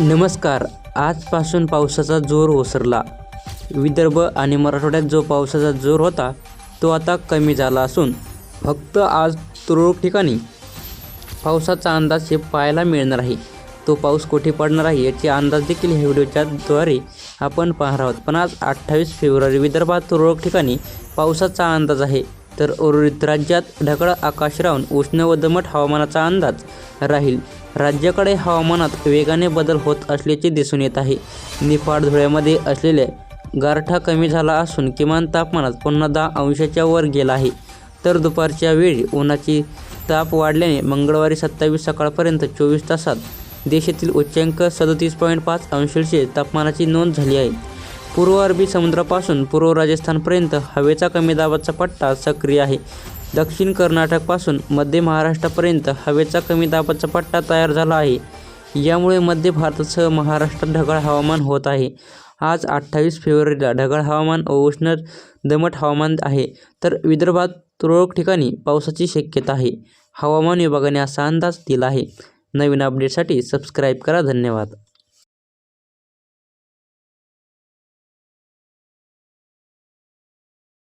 नमस्कार. आजपासून पावसाचा जोर ओसरला. विदर्भ आणि मराठवाड्यात जो पावसाचा जोर होता तो आता कमी झाला असून फक्त आज तुरळक ठिकाणी पावसाचा अंदाज हे पाहायला मिळणार आहे. तो पाऊस कुठे पडणार आहे याचे अंदाज देखील ह्या व्हिडिओच्या द्वारे आपण पाहणार आहोत. पण आज अठ्ठावीस फेब्रुवारी विदर्भात तुरळक ठिकाणी पावसाचा अंदाज आहे. तर उर्वरित राज्यात ढगाळ आकाश राहून उष्ण व दमट हवामानाचा अंदाज राहील. राज्याकडे हवामानात वेगाने बदल होत असल्याचे दिसून येत आहे. निफाड धुळ्यामध्ये असलेल्या गारठा कमी झाला असून किमान तापमानात पुन्हा दहा अंशाच्या वर गेला आहे. तर दुपारच्या वेळी उन्हाची ताप वाढल्याने मंगळवारी सत्तावीस सकाळपर्यंत चोवीस तासात देशातील उच्चांक सदतीस पॉईंट पाच अंश तापमानाची नोंद झाली आहे. पूर्व अरबी समुद्रापासून पूर्व राजस्थानपर्यंत हवेचा कमी दाबाचा पट्टा सक्रिय आहे. दक्षिण कर्नाटकपासून मध्य महाराष्ट्रापर्यंत हवेचा कमी दाबाचा पट्टा तयार झाला आहे. यामुळे मध्य भारतासह महाराष्ट्रात ढगाळ हवामान होत आहे. आज अठ्ठावीस फेब्रुवारीला ढगाळ हवामान व उष्ण दमट हवामान आहे. तर विदर्भात तुरळक ठिकाणी पावसाची शक्यता आहे. हवामान विभागाने असा अंदाज दिला आहे. नवीन अपडेटसाठी सबस्क्राईब करा. धन्यवाद.